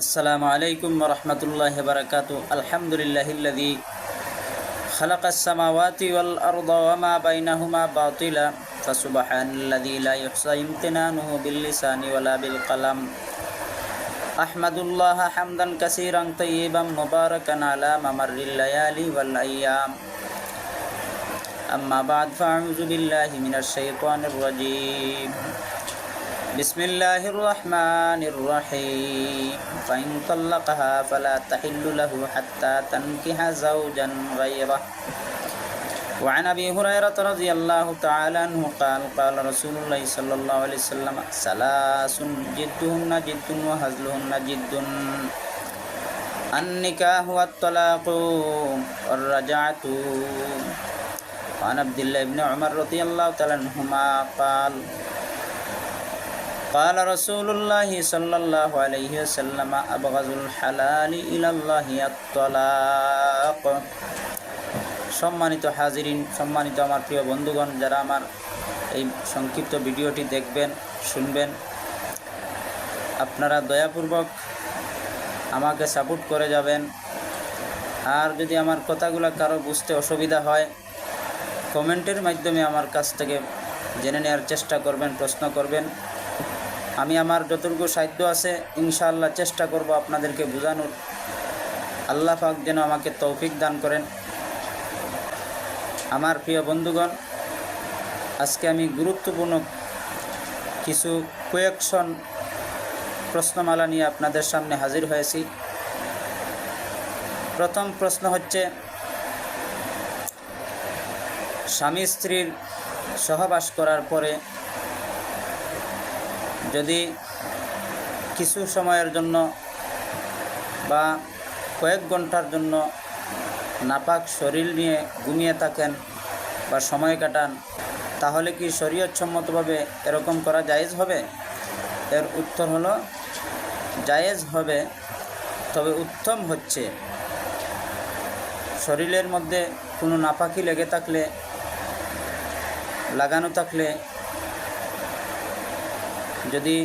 السلام عليكم ورحمة الله وبركاته الحمد لله الذي خلق السماوات والأرض وما بينهما باطلا فسبحان الذي لا يحصى امتنانه باللسان ولا بالقلم أحمد الله حمدا كثيرا طيبا مباركا على ممر الليالي والأيام أما بعد فأعوذ بالله من الشيطان الرجيم بسم الله الرحمن الرحيم. فإن طلقها فلا تحل له حتى تنكح زوجا غيره. وعن أبي هريرة رضي الله تعالى عنه قال قال رسول الله صلى الله عليه وسلم ثلاث جدهن جد وهزلهن جد. النكاح والطلاق والرجعة. وعن عبد الله بن عمر رضي الله تعالى عنهما قال قال رسول الله صلى الله عليه وسلم أبغض الحلال إلى الله الطلاق সম্মানিত হাজিরিন সম্মানিত আমার প্রিয় বন্ধুগণ যারা আমার এই সংক্ষিপ্ত ভিডিওটি দেখবেন শুনবেন আপনারা দয়াপূর্বক আমাকে সাপোর্ট করে যাবেন আর যদি আমার কথাগুলো কারো বুঝতে অসুবিধা হয় কমেন্টের মাধ্যমে আমার কাছ থেকে জেনে নেওয়ার চেষ্টা করবেন প্রশ্ন করবেন আমি আমার যতটুকু সাহিত্য আছে, ইনশাআল্লাহ চেষ্টা করব আপনাদেরকে বোঝানোর। আল্লাহ পাক যেন আমাকে তৌফিক দান করেন। আমার প্রিয় বন্ধুগণ, আজকে আমি গুরুত্বপূর্ণ কিছু কোয়েকশন প্রশ্নমালা নিয়ে আপনাদের সামনে হাজির হয়েছি। প্রথম প্রশ্ন হচ্ছে, স্বামী স্ত্রীর সহবাস করার পরে যদি কিছু সময়ের জন্য বা কয়েক ঘণ্টার জন্য নাপাক শরীর নিয়ে ঘুমিয়ে থাকেন বা সময় কাটান, তাহলে কি শরীয়তসম্মতভাবে এরকম করা জায়েজ হবে? এর উত্তর হলো, জায়েজ হবে। তবে উত্তম হচ্ছে, শরীরের মধ্যে কোনো নাপাকি লেগে থাকলে, লাগানো থাকলে যদি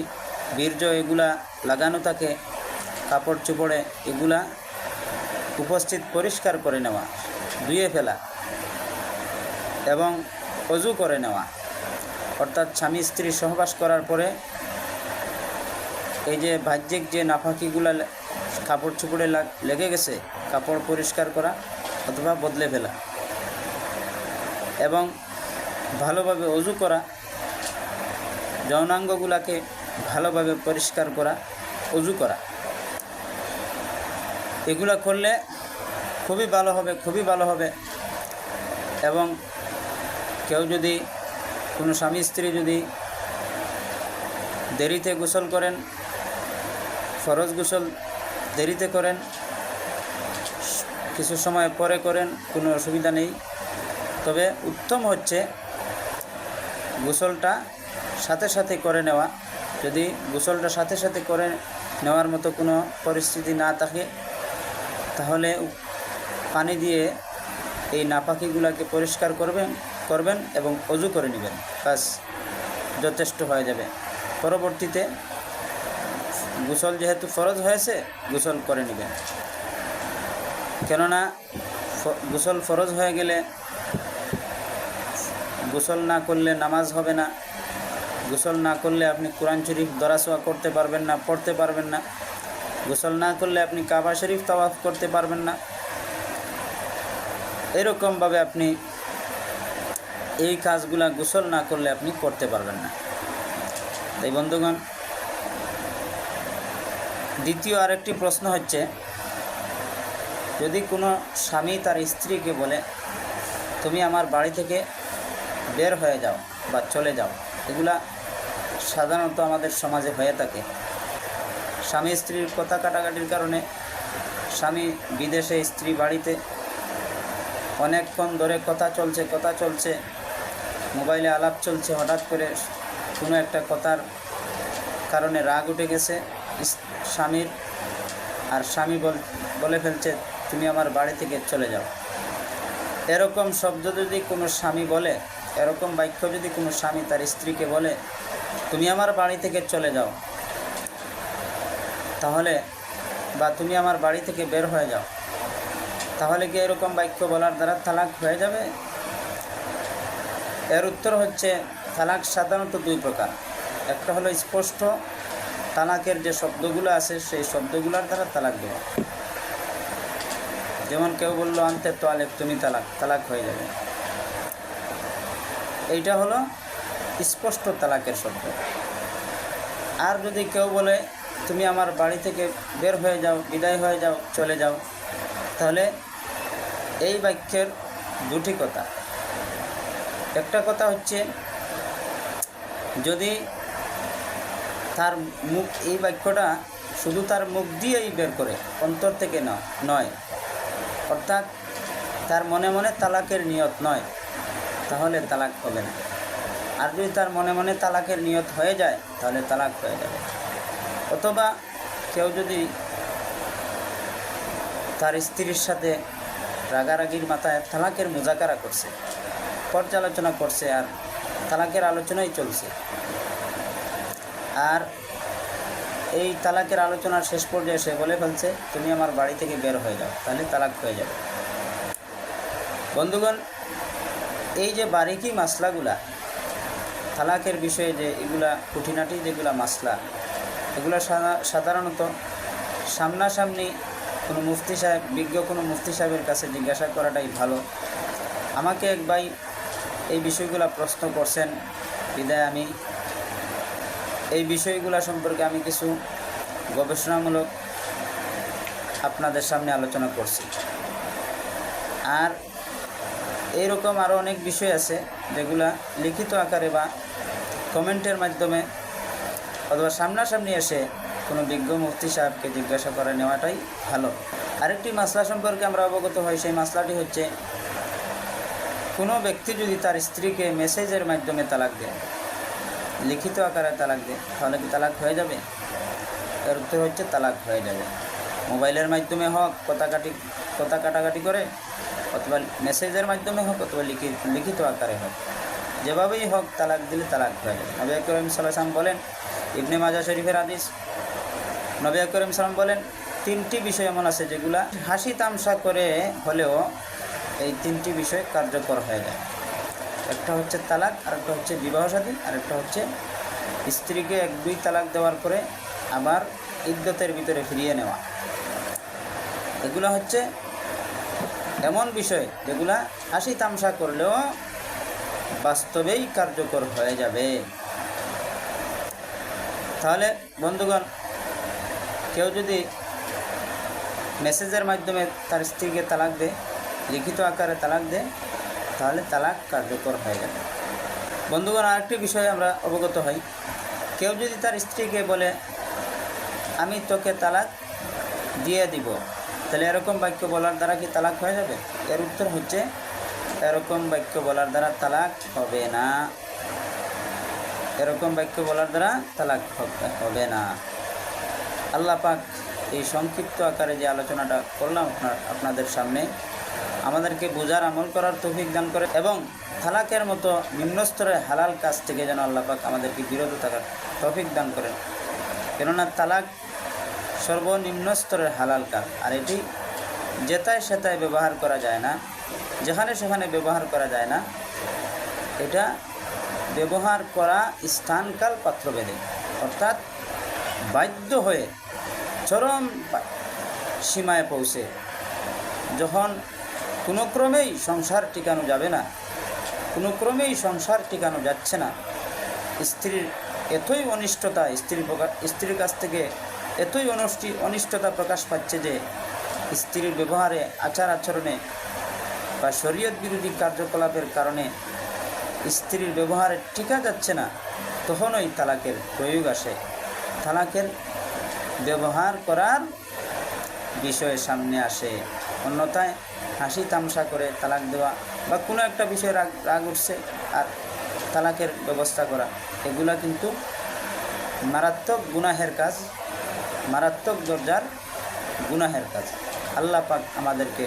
বীর্য এগুলা লাগানো থাকে কাপড় চোপড়ে এগুলা উপস্থিত পরিষ্কার করে নেওয়া, ধুয়ে ফেলা এবং অজু করে নেওয়া। অর্থাৎ স্বামী স্ত্রী সহবাস করার পরে এই যে বাহ্যিক যে নাফাকিগুলা কাপড় চুপড়ে লেগে গেছে, কাপড় পরিষ্কার করা অথবা বদলে ফেলা এবং ভালোভাবে অজু করা যৌনাঙ্গগুলাকে ভালোভাবে পরিষ্কার করা অজু করা। এগুলা করলে খুবই ভালো হবে, খুবই ভালো হবে। এবং কেউ যদি, কোনো স্বামী স্ত্রী যদি দেরিতে গোসল করেন, ফরজ গোসল দেরিতে করেন, কিছু সময় পরে করেন, কোনো অসুবিধা নেই। তবে উত্তম হচ্ছে গোসলটা সাথে সাথে করে নেওয়া। যদি গোসলটা সাথে সাথে করে নেওয়ার মতো কোনো পরিস্থিতি না থাকে, তাহলে পানি দিয়ে এই নাপাকিগুলোকে পরিষ্কার করবেন করবেন এবং অজু করে নেবেন। বাস যথেষ্ট হয়ে যাবে। পরবর্তীতে গোসল যেহেতু ফরজ হয়েছে, গোসল করে নেবেন। কেননা গোসল ফরজ হয়ে গেলে গোসল না করলে নামাজ হবে না। গোসল না করলে আপনি কোরআন শরীফ দরাসোয়া করতে পারবেন না, পড়তে পারবেন না। গোসল না করলে আপনি কাবা শরীফ তাওয়াফ করতে পারবেন না। এরকমভাবে আপনি এই কাজগুলা গোসল না করলে আপনি করতে পারবেন না। তাই বন্ধুগণ, দ্বিতীয় আরেকটি প্রশ্ন হচ্ছে, যদি কোনো স্বামী তার স্ত্রীকে বলে, তুমি আমার বাড়ি থেকে বের হয়ে যাও বা চলে যাও। এগুলা সাধারণত আমাদের সমাজে হয়ে থাকে। স্বামী স্ত্রীর কথা কাটাকাটির কারণে স্বামী বিদেশে স্ত্রী বাড়িতে অনেকক্ষণ ধরে কথা চলছে কথা চলছে, মোবাইলে আলাপ চলছে, হঠাৎ করে কোনো একটা কথার কারণে রাগ উঠে গেছে। স্বামীর আর স্বামী বলে ফেলছে, তুমি আমার বাড়ি থেকে চলে যাও। এরকম শব্দ যদি কোনো স্বামী বলে এরকম বাক্য যদি কোনো স্বামী তার স্ত্রীকে বলে, তুমি আমার বাড়ি থেকে চলে যাও। তাহলে বা তুমি আমার বাড়ি থেকে বের হয়ে যাও। তাহলে কি এরকম বাক্য বলার দ্বারা তালাক হয়ে যাবে? এর উত্তর হচ্ছে, তালাক সাধারণত দুই প্রকার। একটা হলো স্পষ্ট, তালাকের যে শব্দগুলো আছে, সেই শব্দগুলোর দ্বারা তালাক দেওয়া। যেমন কেউ বলল, আনতে তোয়ালেক তুমি তালাক তালাক হয়ে যাবে। এইটা হলো স্পষ্ট তালাকের শব্দ। আর যদি কেউ বলে, তুমি আমার বাড়ি থেকে বের হয়ে যাও, বিদায় হয়ে যাও, চলে যাও, তাহলে এই বাক্যের দুটি কথা। একটা কথা হচ্ছে, যদি তার মুখ, এই বাক্যটা শুধু তার মুখ দিয়েই বের করে, অন্তর থেকে নয়, অর্থাৎ তার মনে মনে তালাকের নিয়ত নয় তাহলে তালাক হবে না। আর যদি তার মনে মনে তালাকের নিয়ত হয়ে যায়, তাহলে তালাক হয়ে যাবে। অথবা কেউ যদি তার স্ত্রীর সাথে রাগারাগির মাথায় তালাকের মোজাকারা করছে, পর্যালোচনা করছে আর তালাকের আলোচনাই চলছে। আর এই তালাকের আলোচনার শেষ পর্যায়ে সে বলে ফেলছে, তুমি আমার বাড়ি থেকে বের হয়ে যাও, তাহলে তালাক হয়ে যাবে। বন্ধুগণ এই যে বারিকি মাসলাগুলা, তালাকের বিষয়ে যে এগুলা খুঁটিনাটি যেগুলা মাসলা, এগুলো সাধা- সাধারণত সামনাসামনি কোনো মুফতি সাহেব, বিজ্ঞ কোনো মুফতি সাহেবের কাছে জিজ্ঞাসা করাটাই ভালো। আমাকে এক ভাই এই বিষয়গুলো প্রশ্ন করছেন, বিদায় আমি। এই বিষয়গুলো সম্পর্কে আমি কিছু গবেষণামূলক আপনাদের সামনে আলোচনা করছি। আর এইরকম আরও অনেক বিষয় আছে যেগুলা লিখিত আকারে বা কমেন্টের মাধ্যমে অথবা সামনাসামনি এসে কোনো বিজ্ঞ মুফতি সাহেবকে জিজ্ঞাসা করে নেওয়াটাই ভালো। আরেকটি মাসলা সম্পর্কে আমরা অবগত হই, সেই মাসলাটি হচ্ছে, কোনো ব্যক্তি যদি তার স্ত্রীকে মেসেজের মাধ্যমে তালাক দেয়, লিখিত আকারে তালাক দেয়, তাহলে কি তালাক হয়ে যাবে? এর উত্তর হচ্ছে তালাক হয়ে যাবে। মোবাইলের মাধ্যমে হোক, কথা কাটি কথা কাটাকাটি করে অথবা মেসেজের মাধ্যমে হোক অথবা লিখিত লিখিত আকারে হোক। যেভাবেই হোক তালাক দিলে তালাক হয়ে যাবে। নবী করিম সাল্লাম বলেন, ইবনে মাজা শরীফের আদিস নবী করিম সালাম বলেন, তিনটি বিষয় এমন আছে যেগুলা হাসি তামসা করে হলেও এই তিনটি বিষয় কার্যকর হয়ে যায়। একটা হচ্ছে তালাক, আরেকটা হচ্ছে বিবাহ সাথী, আরেকটা হচ্ছে স্ত্রীকে এক দুই তালাক দেওয়ার পরে আবার ইদ্যতের ভিতরে ফিরিয়ে নেওয়া। এগুলো হচ্ছে এমন বিষয় যেগুলা হাসি তামসা করলেও বাস্তবেই কার্যকর হয়ে যাবে। তাহলে, বন্ধুগণ, কেউ যদি মেসেজের মাধ্যমে তার স্ত্রীকে তালাক দেয়, লিখিত আকারে তালাক দেয়, তাহলে তালাক কার্যকর হয়ে যাবে। বন্ধুগণ, আরেকটি বিষয়ে আমরা অবগত হই। কেউ যদি তার স্ত্রীকে বলে, আমি তোকে তালাক দিয়ে দিব। তাহলে এরকম বাক্য বলার দ্বারা কি তালাক হয়ে যাবে? এর উত্তর হচ্ছে, এরকম বাক্য বলার দ্বারা তালাক হবে না। এরকম বাক্য বলার দ্বারা তালাক হবে- না। আল্লাহ পাক এই সংক্ষিপ্ত আকারে যে আলোচনাটা করলাম আপনার, আপনাদের সামনে, আমাদেরকে বোঝার, আমল করার তৌফিক দান করে এবং তালাকের মতো নিম্ন স্তরের হালাল কাজ থেকে যেন আল্লাহ পাক আমাদেরকে বিরত থাকার তৌফিক দান করেন। কেননা তালাক সর্বনিম্ন স্তরের হালাল কাজ। আর এটি যেতায় সেতায় ব্যবহার করা যায় না, যেখানে সেখানে ব্যবহার করা যায় না, এটা ব্যবহার করা স্থানকাল পাত্রভেদে। অর্থাৎ বাধ্য হয়ে চরম সীমায় পৌঁছে, যখন কোনো ক্রমেই সংসার টিকানো যাবে না, কোনো ক্রমেই সংসার টিকানো যাচ্ছে না, স্ত্রীর এতই অনিষ্টতা, স্ত্রীর স্ত্রীর কাছ থেকে এতই অনষ্টি, অনিষ্টতা প্রকাশ পাচ্ছে যে স্ত্রীর ব্যবহারে, আচার আচরণে বা শরীয়ত বিরোধী কার্যকলাপের কারণে স্ত্রীর ব্যবহারে টিকা যাচ্ছে না, তখনই তালাকের প্রয়োগ আসে। তালাকের ব্যবহার করার বিষয় সামনে আসে। অন্যথায় হাসি তামসা করে তালাক দেওয়া বা কোনো একটা বিষয়ে রাগ রাগ উঠছে আর তালাকের ব্যবস্থা করা, এগুলা কিন্তু মারাত্মক গুনাহের কাজ। মারাত্মক দরজার গুনাহের কাজ। আল্লাহ পাক আমাদেরকে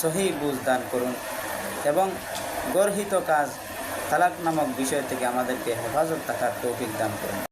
সহি বুঝ দান করুন এবং গর্হিত কাজ, তালাক নামক বিষয় থেকে আমাদেরকে হেফাজত থাকার তৌফিক দান করুন।